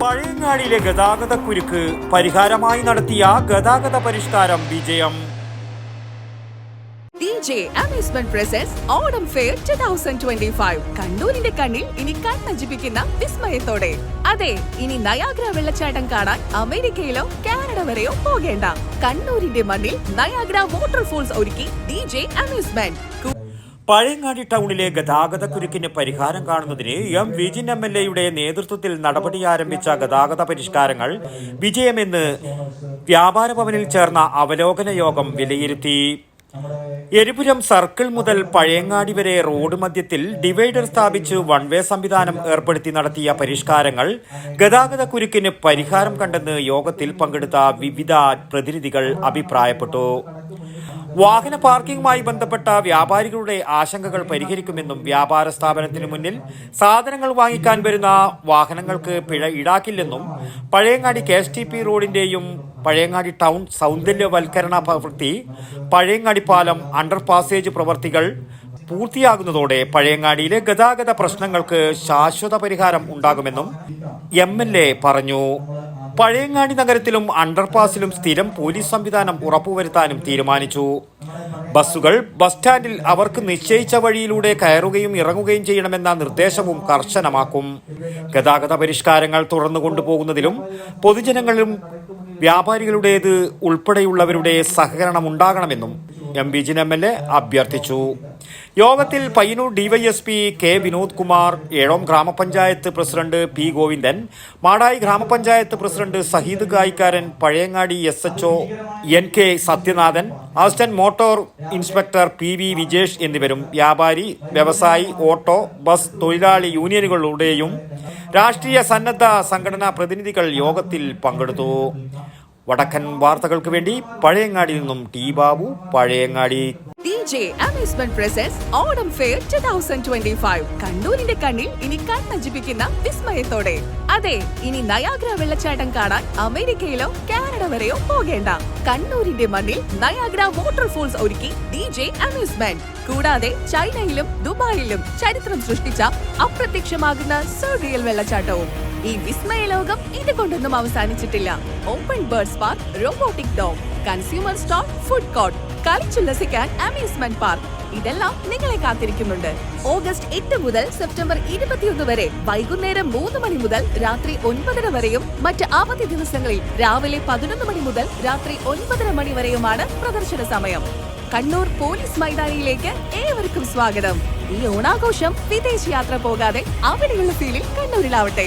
പഴയങ്ങാടിയിലെ ഗതാഗത കുരുക്ക് പരിഹാരമായി നടത്തിയ ഗതാഗത പരിഷ്കാരം വിജയം. DJ Amusement Presents Onam fair 2025 കണ്ണൂരിന്റെ കണ്ണിൽ ഇനി കണ്ണജിപ്പിക്കുന്ന വിസ്മയത്തോടെ. അതെ ഇനി നയാഗ്ര വെള്ളച്ചാട്ടം കാണാൻ അമേരിക്കയിലോ കാനഡ വരെയോ പോകേണ്ട. കണ്ണൂരിന്റെ മണ്ണിൽ നയാഗ്ര വാട്ടർഫോൾസ് ഒരുക്കി ഡി ജെ Amusement. പഴയങ്ങാടി ടൗണിലെ ഗതാഗത കുരുക്കിന് പരിഹാരം കാണുന്നതിന് എം വിജിൻ എം എൽ എയുടെ നേതൃത്വത്തിൽ നടപടി ആരംഭിച്ച ഗതാഗത പരിഷ്കാരങ്ങൾ വിജയമെന്ന് വ്യാപാര ഭവനിൽ ചേർന്ന അവലോകന യോഗം വിലയിരുത്തി. എരിപുരം സർക്കിൾ മുതൽ പഴയങ്ങാടി വരെ റോഡ് മധ്യത്തിൽ ഡിവൈഡർ സ്ഥാപിച്ച് വൺ വേ സംവിധാനം ഏർപ്പെടുത്തി നടത്തിയ പരിഷ്കാരങ്ങൾ ഗതാഗത കുരുക്കിന് പരിഹാരം കണ്ടെന്ന് യോഗത്തിൽ പങ്കെടുത്ത വിവിധ പ്രതിനിധികൾ അഭിപ്രായപ്പെട്ടു. വാഹന പാർക്കിംഗുമായി ബന്ധപ്പെട്ട വ്യാപാരികളുടെ ആശങ്കകൾ പരിഹരിക്കുമെന്നും വ്യാപാര സ്ഥാപനത്തിന് മുന്നിൽ സാധനങ്ങൾ വാങ്ങിക്കാൻ വരുന്ന വാഹനങ്ങൾക്ക് പിഴ ഈടാക്കില്ലെന്നും Pazhayangadi K S T P റോഡിന്റെയും Pazhayangadi town സൗന്ദര്യവൽക്കരണ പ്രവൃത്തി പഴയങ്ങാടി പാലം അണ്ടർ പാസേജ് പ്രവൃത്തികൾ പൂർത്തിയാകുന്നതോടെ പഴയങ്ങാടിയിലെ ഗതാഗത പ്രശ്നങ്ങൾക്ക് ശാശ്വത പരിഹാരം ഉണ്ടാകുമെന്നും എം പറഞ്ഞു. പഴയങ്ങാടി നഗരത്തിലും അണ്ടർപാസിലും സ്ഥിരം പോലീസ് സംവിധാനം ഉറപ്പുവരുത്താനും തീരുമാനിച്ചു. ബസ്സുകൾ ബസ് സ്റ്റാൻഡിൽ അവർക്ക് നിശ്ചയിച്ച വഴിയിലൂടെ കയറുകയും ഇറങ്ങുകയും ചെയ്യണമെന്ന നിർദ്ദേശവും കർശനമാക്കും. ഗതാഗത പരിഷ്കാരങ്ങൾ തുറന്നു കൊണ്ടുപോകുന്നതിലും പൊതുജനങ്ങളിലും വ്യാപാരികളുടേത് ഉൾപ്പെടെയുള്ളവരുടെ സഹകരണം ഉണ്ടാകണമെന്നും M Vijin M L A അഭ്യർത്ഥിച്ചു. യോഗത്തിൽ പയ്യന്നൂർ ഡിവൈഎസ്പി കെ വിനോദ് കുമാർ ഏഴോം ഗ്രാമപഞ്ചായത്ത് പ്രസിഡന്റ് പി ഗോവിന്ദൻ മാടായി ഗ്രാമപഞ്ചായത്ത് president Saheed Gayikkaran Pazhayangadi S H O K Sathyanathan assistant motor inspector P V Vijesh എന്നിവരും വ്യാപാരി വ്യവസായി ഓട്ടോ ബസ് തൊഴിലാളി യൂണിയനുകളുടെയും രാഷ്ട്രീയ സന്നദ്ധ സംഘടനാ പ്രതിനിധികൾ യോഗത്തിൽ പങ്കെടുത്തു. വടക്കൻ വാർത്തകൾക്ക് വേണ്ടി പഴയങ്ങാടി നിന്നും T Babu Pazhayangadi. DJ amusement presents Onam fair 2025 കണ്ണൂരിന്റെ കണ്ണിൽ ഇനി കണ്ണഞ്ചിപ്പിക്കുന്ന വിസ്മയത്തോടെ. അതെ ഇനി നയാഗ്ര വെള്ളച്ചാട്ടം കാണാൻ അമേരിക്കയിലോ കാനഡ വരെയോ പോകേണ്ട. കണ്ണൂരിന്റെ മണ്ണിൽ നയാഗ്ര വാട്ടർഫോൾസ് ഒരുക്കി ഡി ജെ അമ്യൂസ്മെന്റ് കൂടാതെ ചൈനയിലും ദുബായിലും ചരിത്രം സൃഷ്ടിച്ച അപ്രത്യക്ഷമാകുന്ന സോഡിയൽ വെള്ളച്ചാട്ടവും. ഈ വിസ്മയ ലോകം ഇതുകൊണ്ടൊന്നും അവസാനിച്ചിട്ടില്ല. Open birds park robotic dome consumer store food court കളിച്ചുല്ലസിക്കാൻ amusement park ഇതെല്ലാം നിങ്ങളെ കാത്തിരിക്കുന്നുണ്ട്. ഓഗസ്റ്റ് എട്ട് മുതൽ സെപ്റ്റംബർ ഇരുപത്തിയൊന്ന് വരെ വൈകുന്നേരം മൂന്ന് മണി മുതൽ രാത്രി ഒൻപതര വരെയും മറ്റ് അവധി ദിവസങ്ങളിൽ രാവിലെ പതിനൊന്ന് മണി മുതൽ രാത്രി ഒൻപതര മണി വരെയുമാണ് പ്രദർശന സമയം. കണ്ണൂർ പോലീസ് മൈതാനിയിലേക്ക് ഏവർക്കും സ്വാഗതം. ഈ ഓണാഘോഷം വിദേശ യാത്ര പോകാതെ അവിടെയുള്ള ഫീലിൽ കണ്ണൂരിലാവട്ടെ.